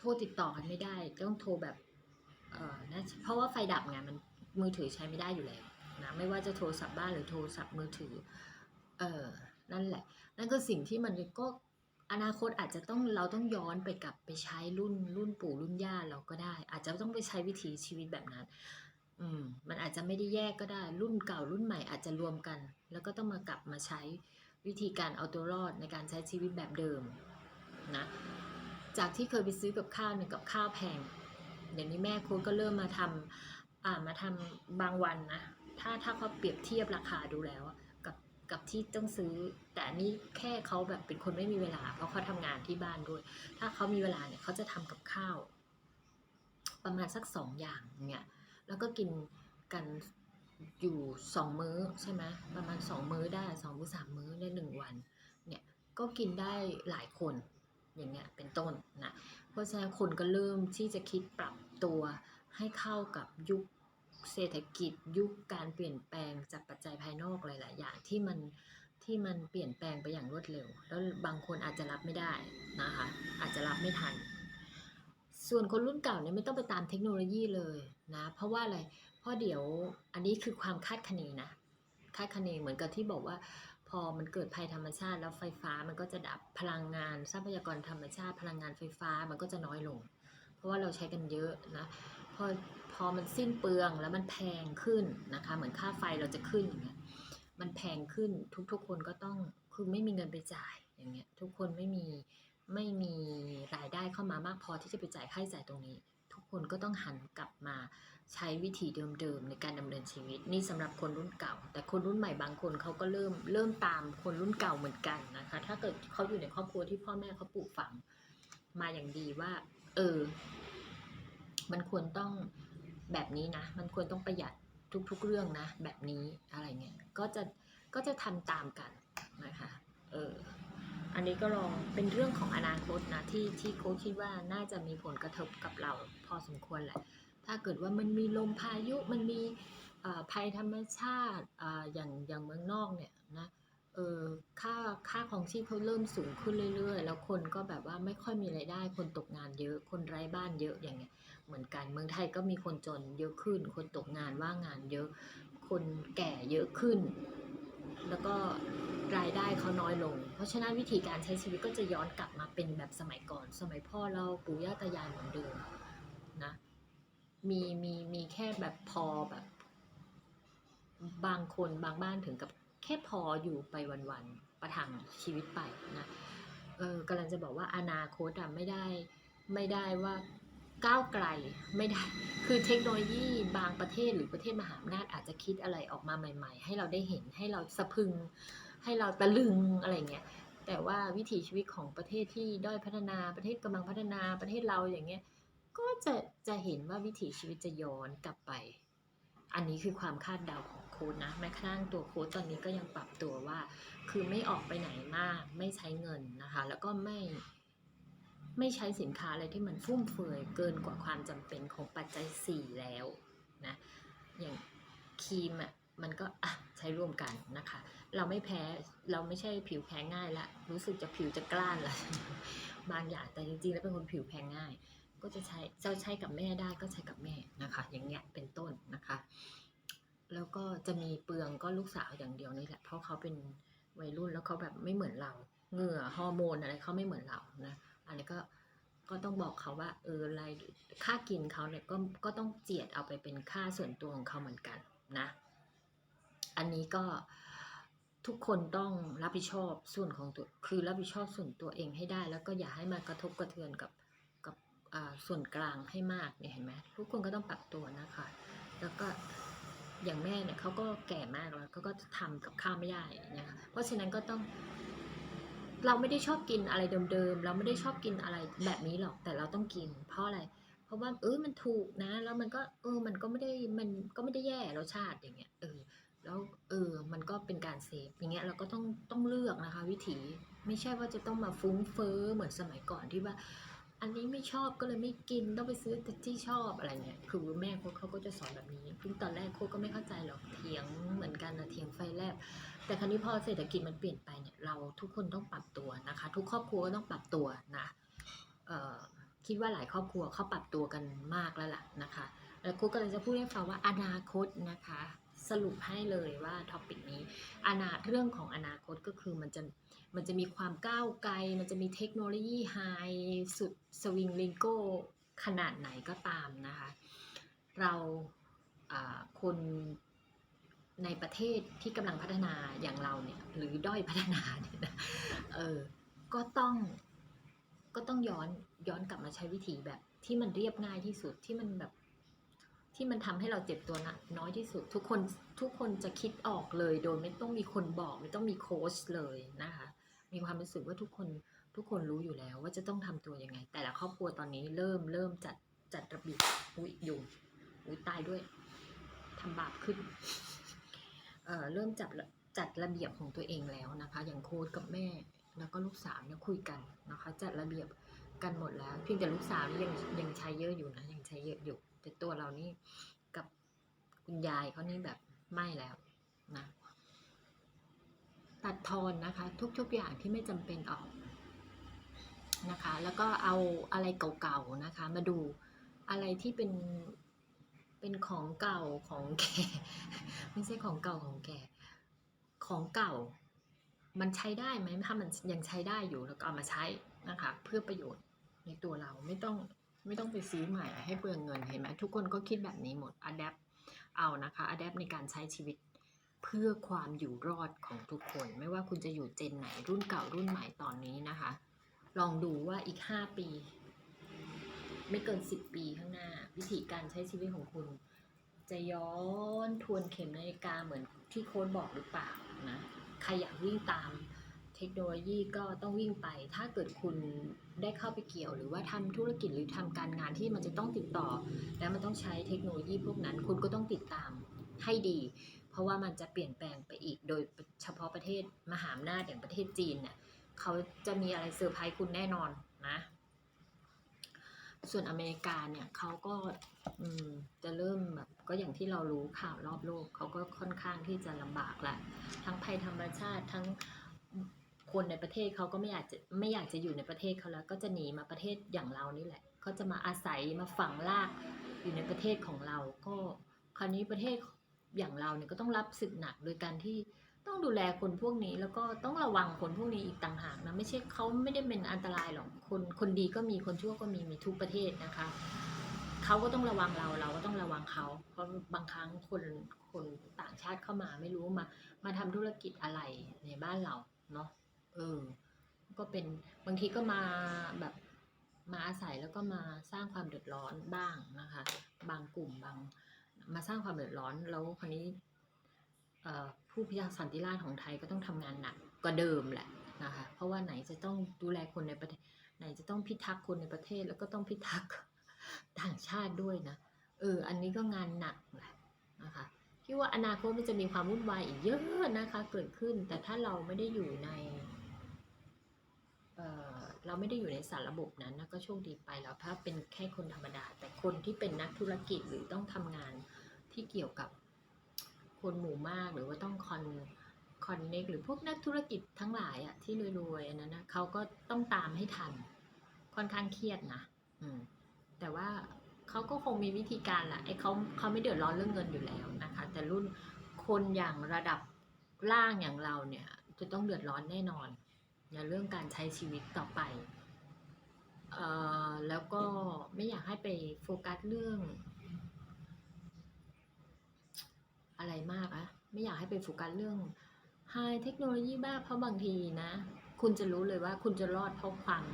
โทรติดต่อกันไม่ได้ต้องโทรแบบเออนะเพราะว่าไฟดับไงมันมือถือใช้ไม่ได้อยู่แล้วนะไม่ว่าจะโทรศัพท์บ้านหรือโทรศัพท์มือถือเออนั่นแหละ นั่นก็สิ่งที่มันก็อนาคตอาจจะต้องเราต้องย้อนไปกลับไปใช้รุ่นรุ่นปู่รุ่นย่าเราก็ได้ อาจจะต้องไปใช้วิถีชีวิตแบบนั้น อืมมันอาจจะไม่ได้แยกก็ได้ รุ่นเก่ารุ่นใหม่อาจจะรวมกัน แล้วก็ต้องมากลับมาใช้วิธีการเอาตัวรอดในการใช้ชีวิตแบบเดิมนะ จากที่เคยไปซื้อกับข้าวเนี่ยกับข้าวแพง เดี๋ยวนี้แม่คุณก็เริ่มมาทำอ่ามาทำบางวันนะ ถ้าถ้าเขาเปรียบเทียบราคาดูแล้วกับกับที่ต้องซื้อ แต่นนี้แค่เขาแบบเป็นคนไม่มีเวลา เพราะเขาทำงานที่บ้านด้วย ถ้าเขามีเวลาเนี่ยเขาจะทำกับข้าว ประมาณสักสองอย่างเนี่ยแล้วก็กินกันอยู่สองมื้อใช่ไหมประมาณสองมื้อได้สองมื้อสามมื้อในหนึ่งวัน เนี่ยก็กินได้หลายคน อย่างเงี้ยเป็นต้นนะเพราะฉะนั้นคนก็เริ่มที่จะคิดปรับตัวให้เข้ากับยุคเศรษฐกิจยุคการเปลี่ยนแปลงจากปัจจัยภายนอกหลาย ๆ อย่างที่มันที่มันเปลี่ยนแปลงไปอย่างรวดเร็ว แล้วบางคนอาจจะรับไม่ได้นะคะอาจจะรับไม่ทัน ส่วนคนรุ่นเก่าเนี่ยไม่ต้องไปตามเทคโนโลยีเลยนะเพราะว่าอะไรเพราะเดี๋ยวอันนี้คือความคาดคะเนนะคาดคะเนเหมือนกับที่บอกว่า พอมันเกิดภัยธรรมชาติ แล้วไฟฟ้ามันก็จะดับพลังงานทรัพยากรธรรมชาติ พลังงานไฟฟ้ามันก็จะน้อยลง เพราะว่าเราใช้กันเยอะนะพอพอมันสิ้นเปลืองแล้วมันแพงขึ้นนะคะ เหมือนค่าไฟเราจะขึ้นอย่างเงี้ยมันแพงขึ้นทุกๆคนก็ต้องคือไม่มีเงินไปจ่ายอย่างเงี้ยทุกคนไม่มีไม่มีรายได้เข้ามามากพอที่จะไปจ่ายค่าใช้จ่ายตรงนี้ ทุกคนก็ต้องหันกลับมา ใช้วิธีเดิมๆในการดำเนินชีวิต นี่สำหรับคนรุ่นเก่า แต่คนรุ่นใหม่บางคนเขาก็เริ่มเริ่มตามคนรุ่นเก่าเหมือนกันนะคะ ถ้าเกิดเขาอยู่ในครอบครัวที่พ่อแม่เขาปลูกฝังมาอย่างดีว่า เออ มันควรต้องแบบนี้นะ มันควรต้องประหยัดทุก ๆ เรื่องนะ แบบนี้อะไรเงี้ยก็จะก็จะทำตามกันนะคะ เอออันนี้ก็ลองเป็นเรื่องของอนาคตนะที่ที่โค้ชคิดว่าน่าจะมีผลกระทบกับเราพอสมควรแหละ ถ้าเกิดว่ามันมีลมพายุมันมีภัยธรรมชาติออย่างอย่างเมืองนอกเนี่ยนะเออค่าค่าของชีพเขาเริ่มสูงขึ้นเรื่อย ๆ แล้วคนก็แบบว่าไม่ค่อยมีรายได้ คนตกงานเยอะ คนไร้บ้านเยอะอย่างเงี้ย เหมือนกัน เมืองไทยก็มีคนจนเยอะขึ้น คนตกงานว่างงานเยอะ คนแก่เยอะขึ้น แล้วก็รายได้เขาน้อยลง เพราะฉะนั้นวิธีการใช้ชีวิตก็จะย้อนกลับมาเป็นแบบสมัยก่อน สมัยพ่อเราปู่ย่าตายายเหมือนเดิม มีมีมีแค่แบบพอแบบ บางคนบางบ้านถึงกับแค่พออยู่ไปวันๆประทังชีวิตไปนะเออกำลังจะบอกว่าอนาคตอะไม่ได้ไม่ได้ว่าก้าวไกลไม่ได้ คือเทคโนโลยีบางประเทศหรือประเทศมหาอำนาจอาจจะคิดอะไรออกมาใหม่ ๆ ให้เราได้เห็นให้เราสะพึง ให้เราตะลึงอะไรเงี้ยแต่ว่าวิถีชีวิตของประเทศที่ด้อยพัฒนาประเทศกำลังพัฒนาประเทศเราอย่างเงี้ย ก็จะจะเห็นว่าวิถีชีวิตจะย้อนกลับไป อันนี้คือความคาดเดาของโค้ดนะแม้กระทั่งตัวโค้ดตอนนี้ก็ยังปรับตัวว่า คือไม่ออกไปไหนมาก ไม่ใช้เงินนะคะ แล้วก็ไม่ไม่ใช้สินค้าอะไรที่มันฟุ่มเฟือยเกินกว่าความจำเป็นของปัจจัยสี่แล้วนะอย่างครีมอะมันก็อะใช้ร่วมกันนะคะ เราไม่แพ้เราไม่ใช่ผิวแพ้ง่ายละรู้สึกจะผิวจะกล้านละบางอย่างแต่จริงๆแล้วเป็นคนผิวแพ้ง่าย ก็จะใช้เจ้าใช้กับแม่ได้ก็ใช้กับแม่นะคะ อย่างเงี้ยเป็นต้นนะคะ แล้วก็จะมีเปลืองก็ลูกสาวอย่างเดียวนี่แหละเพราะเขาเป็นวัยรุ่นแล้วเขาแบบไม่เหมือนเราเหงื่อฮอร์โมนอะไรเขาไม่เหมือนเรานะอันนี้ก็ก็ต้องบอกเขาว่าเออรายค่ากินเขาเนี่ยก็ก็ต้องเจียดเอาไปเป็นค่าส่วนตัวของเขาเหมือนกันนะ อันนี้ก็ทุกคนต้องรับผิดชอบส่วนของตัวคือรับผิดชอบส่วนตัวเองให้ได้ แล้วก็อย่าให้มากระทบกระเทือนกับ ส่วนกลางให้มากเนี่ยเห็นไหมทุกคนก็ต้องปรับตัวนะคะ แล้วก็อย่างแม่เนี่ยเขาก็แก่มากแล้วเขาก็ทำกับข้าวไม่ได้นะคะเพราะฉะนั้นก็ต้อง เราไม่ได้ชอบกินอะไรเดิมๆเราไม่ได้ชอบกินอะไรแบบนี้หรอกแต่เราต้องกิน เพราะอะไร เพราะว่าเออมันถูกนะ แล้วมันก็เออมันก็ไม่ได้มันก็ไม่ได้แย่รสชาติอย่างเงี้ยเออแล้วเออมันก็เป็นการเซฟอย่างเงี้ยเราก็ต้องต้องเลือกนะคะ วิถีไม่ใช่ว่าจะต้องมาฟุ้งเฟ้อเหมือนสมัยก่อนที่ว่า อันนี้ไม่ชอบก็เลยไม่กินต้องไปซื้อแต่ที่ชอบอะไรเงี้ยคือแม่เขาเขาก็จะสอนแบบนี้ซึ่งตอนแรกโค้ชก็ไม่เข้าใจหรอกเถียงเหมือนกันนะเถียงไฟแลบแต่คราวนี้พอเศรษฐกิจมันเปลี่ยนไปเนี่ยเราทุกคนต้องปรับตัวนะคะ ทุกครอบครัวก็ต้องปรับตัวนะเอ่อคิดว่าหลายครอบครัวเขาปรับตัวกันมากแล้วล่ะนะคะแล้วครูก็เลยจะพูดให้ฟังว่าอนาคตนะคะสรุปให้เลยว่าท็อปิกนี้อนาเรื่องของอนาคตก็คือมันจะ มันจะมีความก้าวไกล มันจะมีเทคโนโลยีไฮสุดสวิงลิงโกขนาดไหนก็ตามนะคะ เราคนในประเทศที่กำลังพัฒนาอย่างเราเนี่ยหรือด้อยพัฒนาเนี่ยนะเออก็ต้องก็ต้องย้อนย้อนกลับมาใช้วิธีแบบที่มันเรียบง่ายที่สุดที่มันแบบที่มันทำให้เราเจ็บตัวนะน้อยที่สุด ทุกคนทุกคนจะคิดออกเลย โดยไม่ต้องมีคนบอก ไม่ต้องมีโค้ชเลยนะคะ มีความรู้สึกว่าทุกคนทุกคนรู้อยู่แล้วว่าจะต้องทำตัวยังไง แต่ละครอบครัวตอนนี้เริ่มเริ่มจัดจัดระเบียบอุ้ยยุงอุ้ยตายด้วยทำบาปขึ้นเอ่อเริ่มจัดจัดระเบียบของตัวเองแล้วนะคะ อย่างโค้ดกับแม่ แล้วก็ลูกสาวเนี่ยคุยกันนะคะ จัดระเบียบกันหมดแล้ว เพียงแต่ลูกสาวนี่ยังยังใช้เยอะอยู่นะยังใช้เยอะอยู่ แต่ตัวเรานี่กับคุณยายเขานี่แบบไม่แล้วนะ ตัดทอนนะคะทุกๆอย่างที่ไม่จำเป็นออกนะคะ แล้วก็เอาอะไรเก่าๆนะคะ มาดูอะไรที่เป็นเป็นของเก่าของแก่ไม่ใช่ของเก่าของแก่ของเก่า มันใช้ได้ไหมถ้ามันยังใช้ได้อยู่แล้วก็เอามาใช้นะคะ เพื่อประโยชน์ในตัวเราไม่ต้องไม่ต้องไปซื้อใหม่ให้เปลืองเงินเห็นไหมทุกคนก็คิดแบบนี้หมด adapt เอานะคะ adapt ในการใช้ชีวิต เพื่อความอยู่รอดของทุกคน ไม่ว่าคุณจะอยู่เจนไหนรุ่นเก่ารุ่นใหม่ตอนนี้นะคะ ลองดูว่าอีก 5 ปี ไม่เกิน 10 ปีข้างหน้า วิธีการใช้ชีวิตของคุณ จะย้อนทวนเข็มนาฬิกาเหมือนที่โค้ดบอกหรือเปล่านะใครอยากวิ่งตามเทคโนโลยีก็ต้องวิ่งไป ถ้าเกิดคุณได้เข้าไปเกี่ยว หรือว่าทำธุรกิจหรือทำการงานที่มันจะต้องติดต่อ แล้วมันต้องใช้เทคโนโลยีพวกนั้น คุณก็ต้องติดตามให้ดี เพราะว่ามันจะเปลี่ยนแปลงไปอีก โดยเฉพาะประเทศมหาอำนาจอย่างประเทศจีนเนี่ยเขาจะมีอะไรเซอร์ไพรส์คุณแน่นอนนะ ส่วนอเมริกาเนี่ยเขาก็จะเริ่มแบบก็อย่างที่เรารู้ข่าวรอบโลกเขาก็ค่อนข้างที่จะลำบากละทั้งภัยธรรมชาติทั้งคนในประเทศเขาก็ไม่อยากจะไม่อยากจะอยู่ในประเทศเขาแล้ว ก็จะหนีมาประเทศอย่างเรานี่แหละเขาจะมาอาศัยมาฝังรากอยู่ในประเทศของเรา ก็คราวนี้ประเทศ อย่างเราเนี่ยก็ต้องรับศึกหนักโดยการที่ต้องดูแลคนพวกนี้ แล้วก็ต้องระวังคนพวกนี้อีกต่างหากนะไม่ใช่เขาไม่ได้เป็นอันตรายหรอกคนคนดีก็มีคนชั่วก็มีมีทุกประเทศนะคะเขาก็ต้องระวังเราเราก็ต้องระวังเขาเพราะบางครั้งคนคนต่างชาติเข้ามาไม่รู้มา มาทำธุรกิจอะไรในบ้านเราเนาะเออ ก็เป็นบางทีก็มาแบบมาอาศัยแล้วก็มาสร้างความเดือดร้อนบ้างนะคะ บางกลุ่มบาง มาสร้างความเดือดร้อนแล้วคราวนี้ผู้พิทักษ์สันติราษฎร์ของไทยก็ต้องทำงานหนักกว่าเดิมแหละนะคะเพราะว่าไหนจะต้องดูแลคนในประเทศไหนจะต้องพิทักษ์คนในประเทศแล้วก็ต้องพิทักษ์ต่างชาติด้วยนะเอออันนี้ก็งานหนักแหละนะคะคิดว่าอนาคตมันจะมีความวุ่นวายอีกเยอะนะคะเกิดขึ้น แต่ถ้าเราไม่ได้อยู่ในเเราไม่ได้อยู่ในสารระบบนั้นนะก็โชคดีไปแล้วถ้าเป็นแค่คนธรรมดา แต่คนที่เป็นนักธุรกิจหรือต้องทำงาน ที่เกี่ยวกับคนหมู่มากหรือว่าต้องคอนคอนเน็กหรือพวกนักธุรกิจทั้งหลายอะที่รวยๆอันนั้นนะเขาก็ต้องตามให้ทัน ค่อนข้างเครียดนะอืมแต่ว่าเขาก็คงมีวิธีการแหละไอ้เขาเขาไม่เดือดร้อนเรื่องเงินอยู่แล้วนะคะ แต่รุ่นคนอย่างระดับล่างอย่างเราเนี่ย จะต้องเดือดร้อนแน่นอนในเรื่องการใช้ชีวิตต่อไปเอ่อแล้วก็ไม่อยากให้ไปโฟกัสเรื่อง อะไรมากอะไม่อยากให้ไปโฟกัสเรื่องไฮเทคโนโลยีบ้างเพราะบางทีนะ คุณจะรู้เลยว่าคุณจะรอดเพราะความ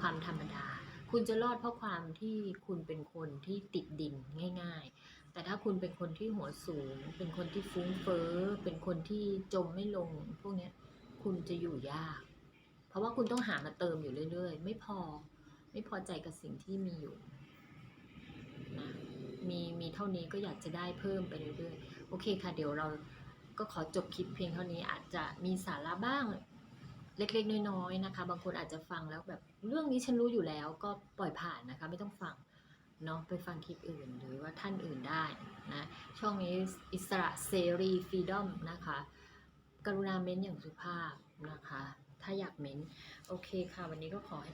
ความธรรมดา คุณจะรอดเพราะความที่คุณเป็นคนที่ติดดินง่าย ๆ แต่ถ้าคุณเป็นคนที่หัวสูง เป็นคนที่ฟุ้งเฟ้อ เป็นคนที่จมไม่ลง พวกนี้คุณจะอยู่ยาก เพราะว่าคุณต้องหามาเติมอยู่เรื่อย ๆ ไม่พอ ไม่พอใจกับสิ่งที่มีอยู่นะมีมีเท่านี้ก็อยากจะได้เพิ่มไปเรื่อยๆ โอเคค่ะ เดี๋ยวเราก็ขอจบคลิปเพียงเท่านี้อาจจะมีสาระบ้างเล็กๆ น้อยๆนะคะ บางคนอาจจะฟังแล้วแบบเรื่องนี้ฉันรู้อยู่แล้วก็ปล่อยผ่านนะคะ ไม่ต้องฟังเนาะไปฟังคลิปอื่นหรือว่าท่านอื่นได้นะช่องนี้อิสระเสรีฟรีดอมนะคะ กรุณาเม้นอย่างสุภาพนะคะ ถ้าอยากเม้น โอเคค่ะ วันนี้ก็ขอให้